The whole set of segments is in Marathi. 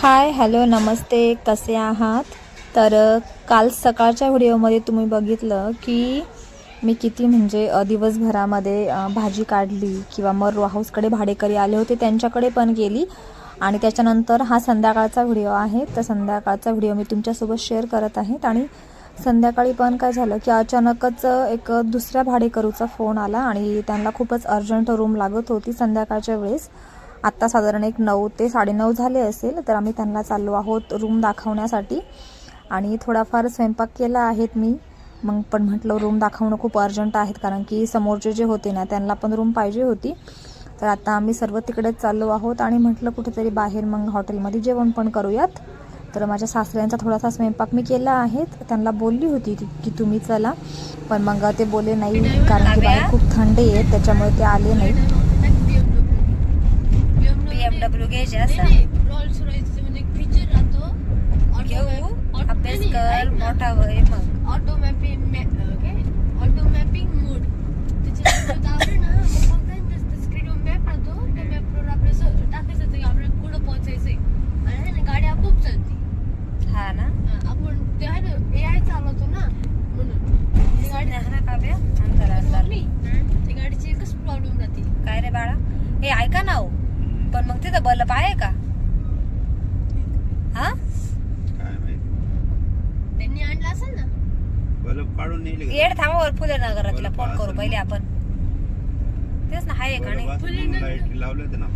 हाय हॅलो नमस्ते. कसे आहात? तर काल सकाळच्या व्हिडिओमध्ये तुम्ही बघितलं की मी किती म्हणजे दिवसभरामध्ये भाजी काढली किंवा मग रो हाऊसकडे भाडेकरी आले होते त्यांच्याकडे पण गेली. आणि त्याच्यानंतर हा संध्याकाळचा व्हिडिओ आहे. तर संध्याकाळचा व्हिडिओ मी तुमच्यासोबत शेअर करत आहेत आणि संध्याकाळी पण काय झालं की अचानकच एक दुसऱ्या भाडेकरूचा फोन आला आणि त्यांना खूपच अर्जंट रूम लागत होती संध्याकाळच्या वेळेस. आत्ता साधारण एक नऊ ते साडेनऊ झाले असेल तर आम्ही त्यांना चाललो आहोत रूम दाखवण्यासाठी. आणि थोडाफार स्वयंपाक केला आहेत मी. मग पण म्हटलं रूम दाखवणं खूप अर्जंट आहेत कारण की समोरचे जे होते ना त्यांना पण रूम पाहिजे होती. तर आता आम्ही सर्व तिकडेच चाललो आहोत आणि म्हटलं कुठेतरी बाहेर मग हॉटेलमध्ये जेवण पण करूयात. तर माझ्या सासऱ्यांचा थोडासा स्वयंपाक मी केला आहे. त्यांना बोलली होती की तुम्ही चला. पण मग ते बोलले नाही कारण की बाहेर खूप थंडी आहे त्याच्यामुळे ते आले नाही. BMW घ्यायचे असं रोल्स रॉयसचे म्हणजे एक फीचर राहतो घेऊ अभ्यास कर मोठा होय मग auto mapping auto mapping mode त्याच्यात दाबलं ना मग बघायला नसतं स्क्रीनवर मॅप राहतो त्या मॅपवर आपलं असं टाकायचं होतं की आपल्याला कुठं पोहोचायचंय आणि आहे ना गाडी आपोआप चालते हा ना हा, आपण ते आहे ना ए आय चालवतो ना म्हणून ती गाडी हा ना काव्या अंतर अंतर मम्मी हम्म. त्या गाडीची एकच प्रॉब्लेम राहते काय रे बाळा हे ऐका ना हो पण मग तिथं बल्ब आहे का हा काय माहिती त्यांनी आणलं असेल ना काढून नेले? येड थांबावर फुले नगरातला फोन करू पहिले. आपण. तेच ना हाय का नाही लावले होते ना.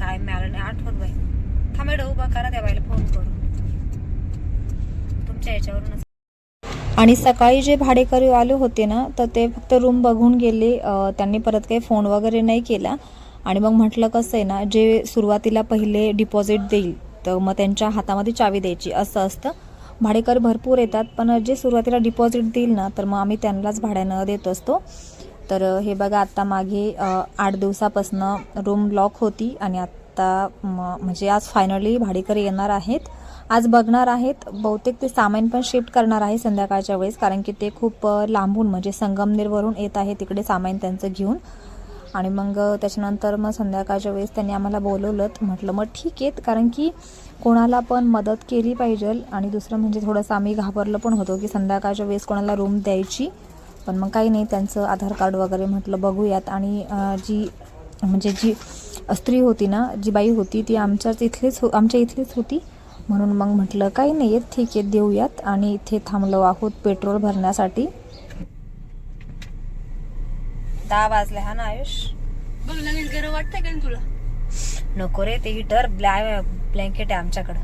काय मिळालं नाही आठवत बाई. थांबेड उभा करा त्या बाईला फोन करू तुमच्या याच्यावरूनच. आणि सकाळी जे भाडेकरी आले होते ना तर ते फक्त रूम बघून गेले त्यांनी परत काही फोन वगैरे नाही केला. आणि मग म्हटलं कसं आहे ना जे सुरुवातीला पहिले डिपॉझिट देईल तर मग त्यांच्या हातामध्ये चावी द्यायची असं असतं. भाडेकर भरपूर येतात पण जे सुरुवातीला डिपॉझिट देईल ना तर मग आम्ही त्यांनाच भाड्यानं देत असतो. तर हे बघा आत्ता मागे आठ दिवसापासनं रूम लॉक होती आणि आत्ता म- म्हणजे आज फायनली भाडेकर येणार आहेत. आज बघणार आहेत. बहुतेक ते सामान पण शिफ्ट करणार आहे संध्याकाळच्या वेळेस कारण की ते खूप लांबून म्हणजे संगमनेरवरून येत आहे तिकडे सामान त्यांचं घेऊन. आणि मग त्याच्यानंतर मग संध्याकाळच्या वेळेस त्यांनी आम्हाला बोलवलं. म्हटलं मग ठीक आहे. कारण की कोणाला पण मदत केली पाहिजे. आणि दुसरं म्हणजे थोडंसं आम्ही घाबरलं पण होतो की संध्याकाळच्या वेळेस कोणाला रूम द्यायची. पण मग काही नाही त्यांचं आधार कार्ड वगैरे म्हटलं बघूयात. आणि जी म्हणजे जी स्त्री होती ना जी बाई होती ती आमच्याच इथलीच हो आमच्या इथलीच होती. म्हणून मग म्हटलं काही नाही आहेत ठीक आहे देऊयात. आणि इथे थांबलो आहोत पेट्रोल भरण्यासाठी. दहा वाजले हा ना आयुष? बघ लगेच गरम वाटतंय का तुला? नको रे ते हिटर ब्लँकेट आहे आमच्याकडं.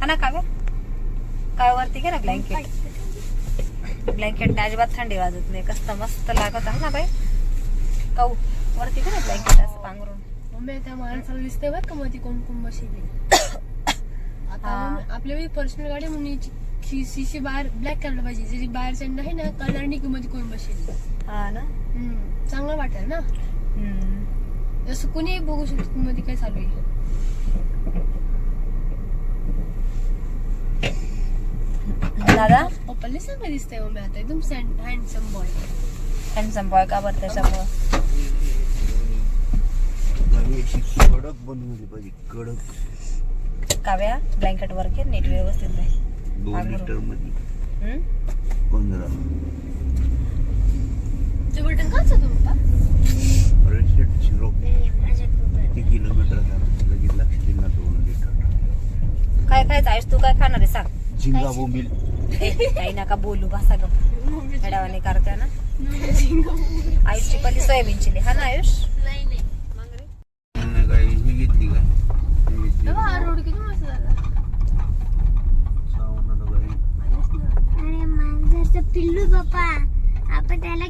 हा ना काव्या काय वरती घे ना ब्लँकेट ब्लँकेट अजिबात थंडी वाजत नाही. कसं मस्त लागत आहे ना बाई. काऊ? वरती घे ना ब्लँकेट असं पांघरून. मम्मी त्या माणसाला दिसतंय बरं का मध्ये कोण कोण बसले आता. मग आपल्या पर्सनल गाडी म्हणून सीसी बाहेर ब्लॅक करायला पाहिजे. जरी बाहेर साईड नाही ना कलर निकी मध्ये कोण बसेल हा ना. चांगलं वाटेल ना? हम्म. जसं कुणी बघू शकतो मध्ये काय चालू आहे? दादा? पप्पाला सांगा दिसतंय मम्मी आता एकदम हँडसम बॉय हँडसम बॉय का बरं त्याच्यामुळं? कडक बनवली पाहिजे कडक काव्या ब्लँकेट वर घे नीट व्यवस्थित बाई दोन. लिटरमध्ये हम्म? पंधरा. ते बटन काच होतं पप्पा? Red zero. किती किलोमीटर झालं लगेच लक्ष दिलं दोन लिटर. काय खायचं आयुष? तू काय खाणार आहे? सांग. झिंगा बोंबील काही नका बोलू बसा ग. मेडावाने करते ना. आयुषची पहिली सोयाबीन चिली हा ना आयुष? नाही नाही. नाही काय घेतली काय? रोड किती मस्त झाला. पिल्लू बाप्पा आपण त्याला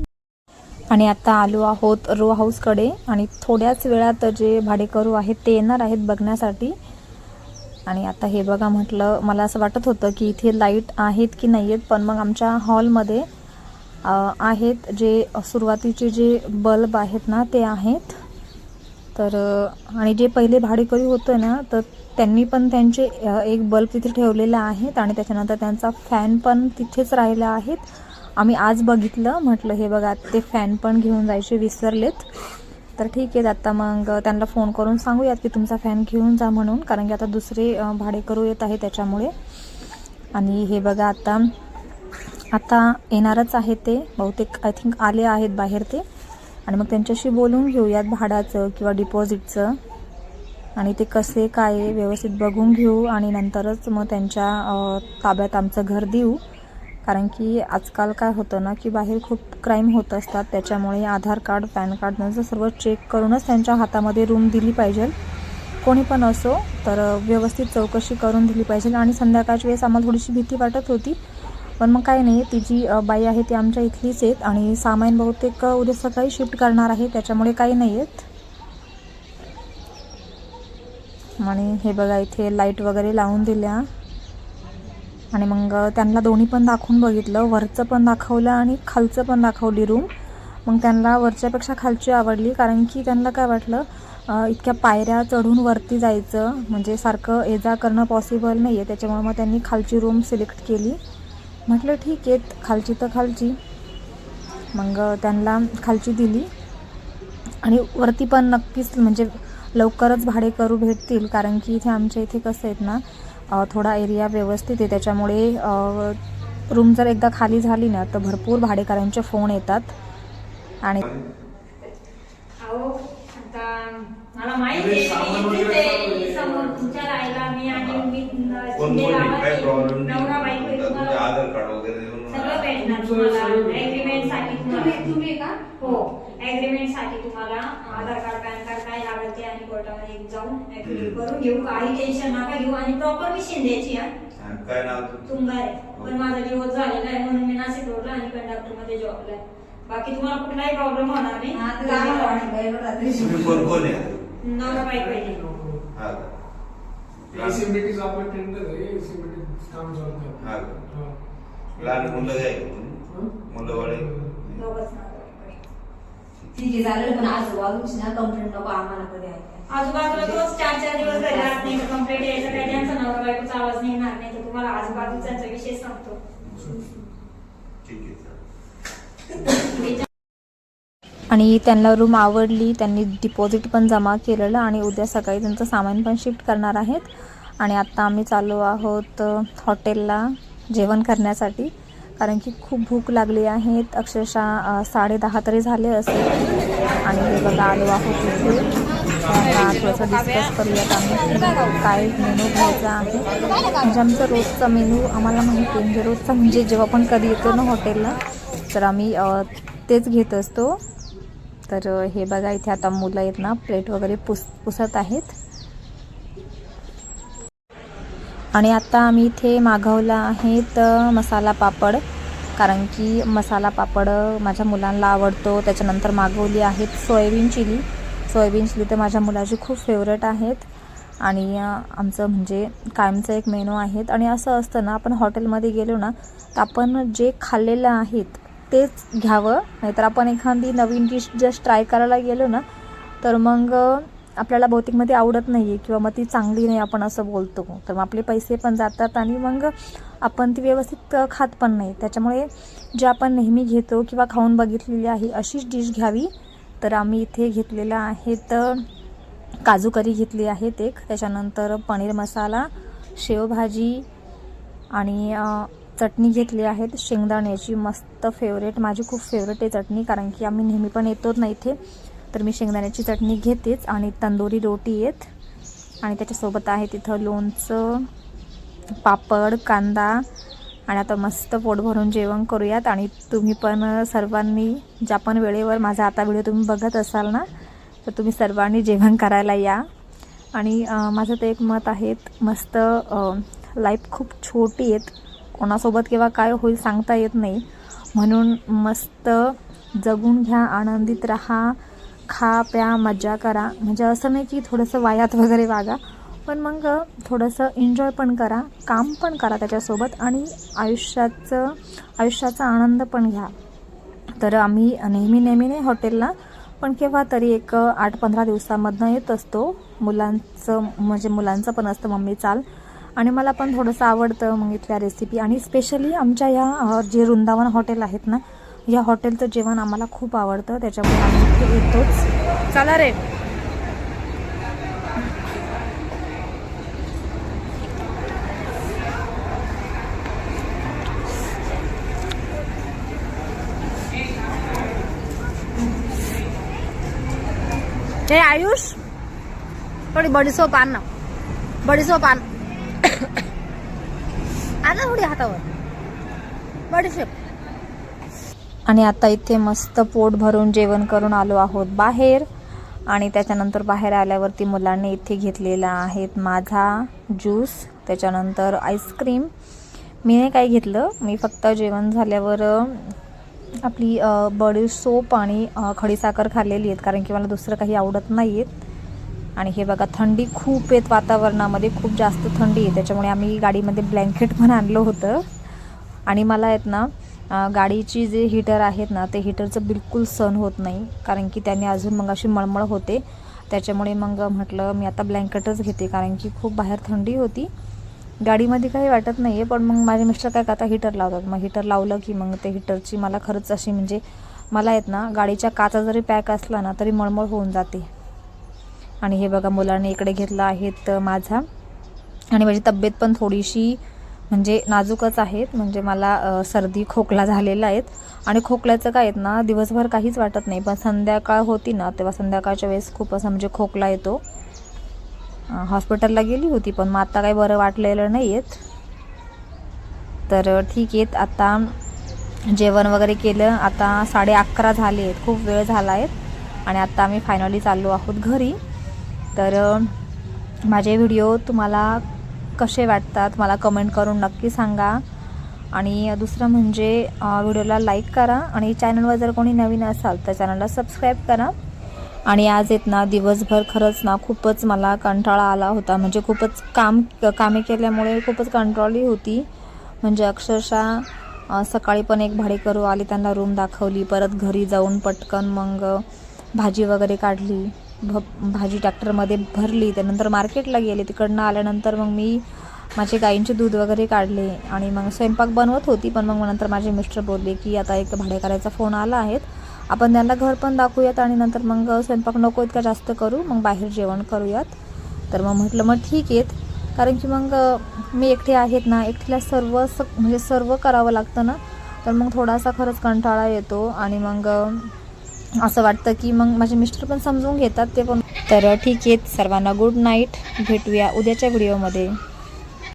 आणि आता आलो आहोत रो हाऊसकडे. आणि थोड्याच वेळात जे भाडेकरू आहेत ते येणार आहेत बघण्यासाठी. आणि आता हे बघा म्हटलं मला असं वाटत होतं की इथे लाइट आहेत की नाही आहेत पण मग आमच्या हॉलमध्ये आहेत जे सुरुवातीचे जे बल्ब आहेत ना ते आहेत. तर आणि जे पहिले भाडेकरी होतं ना तर त्यांनी पण त्यांचे एक बल्ब तिथे ठेवलेला आहेत आणि त्याच्यानंतर त्यांचा फॅन पण तिथेच राहिला आहेत आम्ही आज बघितलं म्हटलं हे बघा ते फॅन पण घेऊन जायचे विसरलेत. तर ठीक आहे आता मग त्यांना फोन करून सांगूयात की तुमचा फॅन घेऊन जा म्हणून कारण की आता दुसरे भाडे भाडेकरू येत आहे त्याच्यामुळे. आणि हे बघा आता आता येणारच आहे ते बहुतेक आय थिंक आले आहेत बाहेर ते. आणि मग त्यांच्याशी बोलून घेऊयात भाडाचं किंवा डिपॉझिटचं आणि ते कसे काय व्यवस्थित बघून घेऊ आणि नंतरच मग त्यांच्या ताब्यात आमचं घर देऊ. कारण की आजकाल काय होतं ना की बाहेर खूप क्राईम होत असतात. त्याच्यामुळे आधार कार्ड पॅन कार्ड नंतर सर्व चेक करूनच त्यांच्या हातामध्ये रूम दिली पाहिजे. कोणी पण असो तर व्यवस्थित चौकशी करून दिली पाहिजे. आणि संध्याकाळच्या वेळेस आम्हाला थोडीशी भीती वाटत होती. पण मग काही नाही ती जी बाई आहे ती आमच्या इथलीच आहेत आणि सामान बहुतेक उद्या सकाळी शिफ्ट करणार आहे त्याच्यामुळे काही नाही आहेत आणि हे बघा इथे लाइट वगैरे लावून दिल्या. आणि मग त्यांना दोन्ही पण दाखवून बघितलं. वरचं पण दाखवलं आणि खालचं पण दाखवली रूम मग त्यांना वरच्यापेक्षा खालची आवडली कारण की त्यांना काय वाटलं इतक्या पायऱ्या चढून वरती जायचं म्हणजे सारखं ये जा करणं पॉसिबल नाही आहे त्याच्यामुळे मग त्यांनी खालची रूम सिलेक्ट केली. म्हटलं ठीक आहे खालची तर खालची. मग त्यांना खालची दिली. आणि वरती पण नक्कीच म्हणजे लवकरच भाडेकरू भेटतील कारण की इथे आमच्या इथे कसं आहेत ना थोडा एरिया व्यवस्थित आहे. त्याच्यामुळे रूम जर एकदा खाली झाली ना तर भरपूर भाडेकरांचे फोन येतात. आणि मला माहिती. समोर तुमच्या राहायला मी मी नवरा बायको तुम्हाला. सगळं भेटणार तुम्हाला. साठी तुम्ही का? हो. साठी तुम्हाला आधार कार्ड पॅन कार्ड काय लागत ते आणि कोर्टामध्ये जाऊन ऍग्रीमेंट करून घेऊ. काही टेन्शन नका घेऊ आणि प्रॉपर मी शिंद्याची हा. हा, काय नाव तुमचं? तुंगारे. पण माझा डिवोर्स झालेला आहे म्हणून मी नाशिक रोडला आणि कंडक्टरमध्ये जॉबला आहे. बाकी तुम्हाला कुठलाही प्रॉब्लेम होणार नाही. आहे? नवरा बायको आहे? ते. हा. का? एसीबीटीच आपण टेंडर आहे. एसीबीटी काम हा? हा. लहान मुलं काय कोणी? हं? मुलं दोघंच आहे. ठीक आहे चालेल पण आजूबाजूची ना कंप्लेंट नको आम्हाला कधी ऐकायला. आजूबाजूला तोच चार चार दिवस घरी राहत नाही कंप्लेंट यायचं काय? त्यांचा नवरा बायकोचा आवाज निघणार नाही तर तुम्हाला आजूबाजूचा विषय सांगतो. ठीक आहे चालेल. आणि त्यांना रूम आवडली त्यांनी डिपॉझिट पण जमा केलेलं आणि उद्या सकाळी त्यांचं सामान पण शिफ्ट करणार आहेत. आणि आत्ता आम्ही चाललो आहोत हॉटेलला जेवण करण्यासाठी. कारण की खूप भूक लागली आहेत अक्षरशः साडे साडेदहा तरी झाले असेल. आणि हे बघा आलो आहोत इथे. थोडंसं डिस्कस करूयात आम्ही काय मेनू घ्यायचा आहे. म्हणजे आमचा रोजचा मेनू आम्हाला माहिती आहे म्हणजे रोजचा म्हणजे जेव्हा पण कधी येतो ना हॉटेलला तर आम्ही तेच घेत असतो. तर हे बघा इथे आता मुलं आहेत ना प्लेट वगैरे पुस पुसत आहेत. आणि आता आम्ही इथे मागवला आहेत तर मसाला पापड. कारण की मसाला पापड माझ्या मुलांना आवडतो. त्याच्यानंतर मागवली आहेत सोयाबीन चिली. सोयाबीन चिली तर माझ्या मुलाची खूप फेवरेट आहेत. आणि आमचं म्हणजे कायमचं एक मेनू आहेत. आणि असं असतं ना आपण हॉटेलमध्ये गेलो ना तर आपण जे खाल्लेलं आहेत तेच घ्यावं. नाहीतर आपण एखादी नवीन डिश जस्ट ट्राय करायला गेलो ना तर मग आपल्याला भौतिकमध्ये आवडत नाही आहे किंवा मग ती चांगली नाही आपण असं बोलतो. तर मग आपले पैसे पण जातात आणि मग आपण ती व्यवस्थित खात पण नाही. त्याच्यामुळे जे आपण नेहमी घेतो किंवा खाऊन बघितलेली आहे अशीच डिश घ्यावी. तर आम्ही इथे घेतलेलं आहेत तर काजू करी घेतली आहेत एक. त्याच्यानंतर पनीर मसाला शेवभाजी आणि चटणी घेतली आहेत शेंगदाण्याची मस्त फेवरेट माझी खूप फेवरेट आहे चटणी कारण की आम्ही नेहमी पण येतोच ना इथे. तर मी शेंगदाण्याची चटणी घेतेच आणि तंदुरी रोटी आहेत आणि त्याच्यासोबत आहे तिथं लोणचं पापड कांदा आणि आता मस्त पोट भरून जेवण करूयात. आणि तुम्ही पण सर्वांनी ज्या पण वेळेवर माझा आता व्हिडिओ तुम्ही बघत असाल ना तर तुम्ही सर्वांनी जेवण करायला या. आणि माझं तर एक मत आहेत मस्त लाईफ खूप छोटी आहेत. कोणासोबत किंवा काय होईल सांगता येत नाही. म्हणून मस्त जगून घ्या आनंदित राहा. खा प्या मजा करा. म्हणजे असं नाही की थोडंसं वायात वगैरे वागा. पण मग थोडंसं एन्जॉय पण करा काम पण करा त्याच्यासोबत आणि आयुष्याचं आयुष्याचा आनंद पण घ्या. तर आम्ही नेहमी नेहमी नाही हॉटेलला पण केव्हा तरी एक आठ पंधरा दिवसामधनं येत असतो. मुलांचं म्हणजे मुलांचं पण असतं मम्मी चाल. आणि मला पण थोडंसं आवडतं मग इथल्या रेसिपी आणि स्पेशली आमच्या या जे वृंदावन हॉटेल आहेत ना या हॉटेलचं जेवण आम्हाला खूप आवडतं त्याच्यामुळे आम्ही इथे येतोच. चला रे. हे आयुष थोडी बडीसोप आण ना. बडीसोप आण. आण ना थोडी हातावर. बडीसोप आणि आता इथे मस्त पोट भरून जेवण करून आलो आहोत बाहेर. आणि त्याच्यानंतर बाहेर आल्यावरती मुलांनी इथे घेतलेला आहेत माझा ज्यूस त्याच्यानंतर आईस्क्रीम. मी नाही काय घेतलं? मी फक्त जेवण झाल्यावर आपली बडी सोप आणि खडीसाखर खाल्लेली आहेत कारण की मला दुसरं काही आवडत नाही आहेत आणि हे बघा थंडी खूप आहेत वातावरणामध्ये खूप जास्त थंडी आहे. त्याच्यामुळे आम्ही गाडीमध्ये ब्लँकेट पण आणलं होतं. आणि मला आहेत ना गाडीची जे हीटर आहेत ना ते हीटरचं बिलकुल सण होत नाही. कारण की त्याने अजून मग अशी मळमळ होते. त्याच्यामुळे मग म्हटलं मी आता ब्लँकेटच घेते. कारण की खूप बाहेर थंडी होती. गाडीमध्ये काही वाटत नाही आहे पण मग माझे मिस्टर काय आता हीटर लावतात. मग हीटर लावलं की मग ते हीटरची मला खरंच अशी म्हणजे मला आहेत ना गाडीच्या काचा जरी पॅक असला ना तरी मळमळ होऊन जाते. आणि हे बघा मुलांनी इकडे घेतला आहेत माझा. आणि माझी तब्येत पण थोडीशी म्हणजे नाजूकच आहेत. म्हणजे मला सर्दी खोकला झालेला आहेत. आणि खोकल्याचं काय आहेत ना दिवसभर काहीच वाटत नाही. पण संध्याकाळ होती ना तेव्हा संध्याकाळच्या वेळेस खूप असं म्हणजे खोकला येतो. हॉस्पिटलला गेली होती पण मग आत्ता काही बरं वाटलेलं नाही आहेत तर ठीक आहेत. आत्ता जेवण वगैरे केलं. आता साडे अकरा झाले आहेत. खूप वेळ झाला आहेत आणि आत्ता आम्ही फायनली चाललो आहोत घरी. तर माझे व्हिडिओ तुम्हाला कसे वाटतात मला कमेंट करून नक्की सांगा. आणि दुसरं म्हणजे व्हिडिओला लाईक करा आणि चॅनलवर जर कोणी नवीन असाल तर चॅनलला सबस्क्राईब करा. आणि आज येत ना दिवसभर खरंच ना खूपच मला कंटाळा आला होता. म्हणजे खूपच काम कामे केल्यामुळे खूपच कंटाळली होती. म्हणजे अक्षरशः सकाळी पण एक भाडेकरू आली त्यांना रूम दाखवली परत घरी जाऊन पटकन मग भाजी वगैरे काढली. भ भाजी ट्रॅक्टरमध्ये भरली त्यानंतर मार्केटला गेले तिकडनं आल्यानंतर मग मी माझे गाईंचे दूध वगैरे काढले आणि मग स्वयंपाक बनवत होती पण मग नंतर माझे मिस्टर बोलले की आता एक भाडेकराचा फोन आला आहेत आपण त्यांना घर पण दाखवूयात आणि नंतर मग स्वयंपाक नको इतका जास्त करू मग बाहेर जेवण करूयात. तर मग म्हटलं मग ठीक आहेत. कारण की मग मी एकटे आहेत ना एकटीला सर्व स म्हणजे सर्व करावं लागतं ना. तर मग थोडासा खरंच कंटाळा येतो आणि मग असं वाटतं की मग माझे मिस्टर पण समजून घेतात ते पण. तर ठीक आहे सर्वांना गुड नाईट भेटूया उद्याच्या व्हिडिओमध्ये